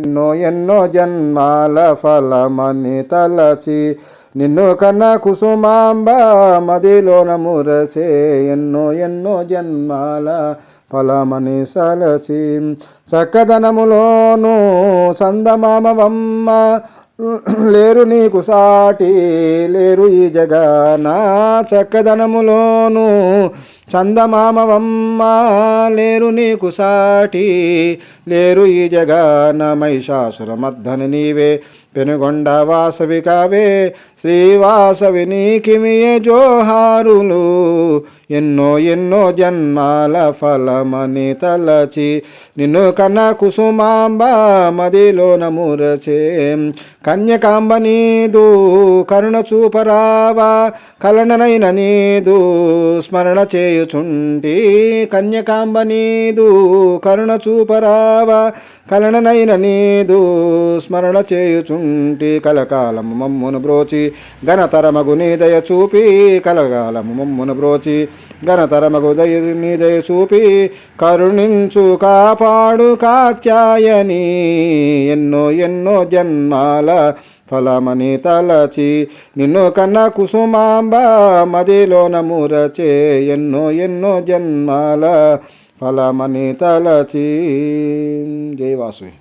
ఎన్నో ఎన్నో జన్మాల ఫలమని తలచి నిన్ను కన్న కుసుమాంబ మదిలోన మురసే ఎన్నో ఎన్నో జన్మాల ఫలమని సలచి చక్కదనములోను సందమామవమ్మ లేరు నీకు సాటి లేరు ఈ జగన చక్కదనములోను. చందమామవమ్మ లేరు నీకు సాటి లేరు ఈ జగన మహిషాసురమర్ధని నీవే. పెనుగొండ వాసవి కావే శ్రీవాసవి నీకిమియే జోహారులు. ఎన్నో ఎన్నో జన్మాల ఫలమని తలచి నిన్ను కన్న కుసుమాంబ మదిలో నమురచే కన్యకాంబ నీదు కరుణ చూపరావా కలననైన నీదు స్మరణ చేయుచుంటి. కన్యకాంబ నీదు కరుణ చూపరావా కలననైన నీదు స్మరణ చేయుచుంటి కలకాలము మమ్మును బ్రోచి ఘనతరమగు నీదయ చూపి కలకాలము మమ్మును బ్రోచి ఘనతరమగు దయ నీదయ చూపి కరుణించు కాపాడు కాత్యాయని ఎన్నో ఎన్నో జన్మాల ఫలమని తలచి నిన్ను కన్న కుసుమాంబ మదిలోన మురచే ఎన్నో ఎన్నో జన్మాల ఫలమని తలచి. జై వాసవి.